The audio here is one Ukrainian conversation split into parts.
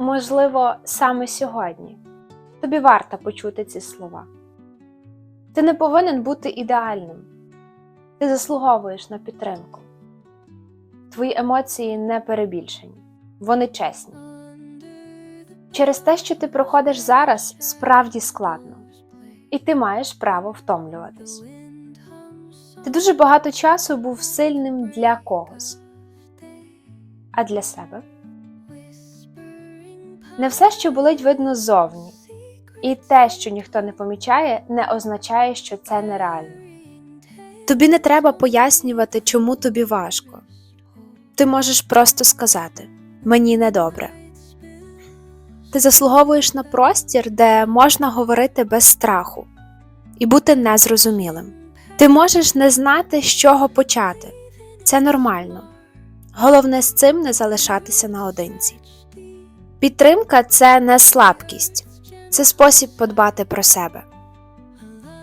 можливо, саме сьогодні тобі варто почути ці слова. Ти не повинен бути ідеальним. Ти заслуговуєш на підтримку. Твої емоції не перебільшені, вони чесні. Через те, що ти проходиш зараз, справді складно, і ти маєш право втомлюватись. Ти дуже багато часу був сильним для когось, а для себе. Не все, що болить, видно ззовні, і те, що ніхто не помічає, не означає, що це нереально. Тобі не треба пояснювати, чому тобі важко. Ти можеш просто сказати мені недобре. Ти заслуговуєш на простір, де можна говорити без страху і бути незрозумілим. Ти можеш не знати, з чого почати. Це нормально. Головне з цим не залишатися наодинці. Підтримка це не слабкість, це спосіб подбати про себе.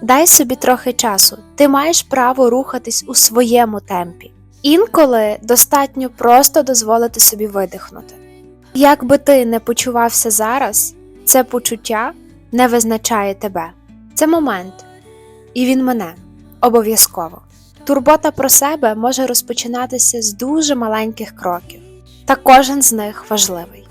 Дай собі трохи часу, ти маєш право рухатись у своєму темпі. Інколи достатньо просто дозволити собі видихнути. Як би ти не почувався зараз, це почуття не визначає тебе. Це момент, і він мене обов'язково. Турбота про себе може розпочинатися з дуже маленьких кроків, та кожен з них важливий.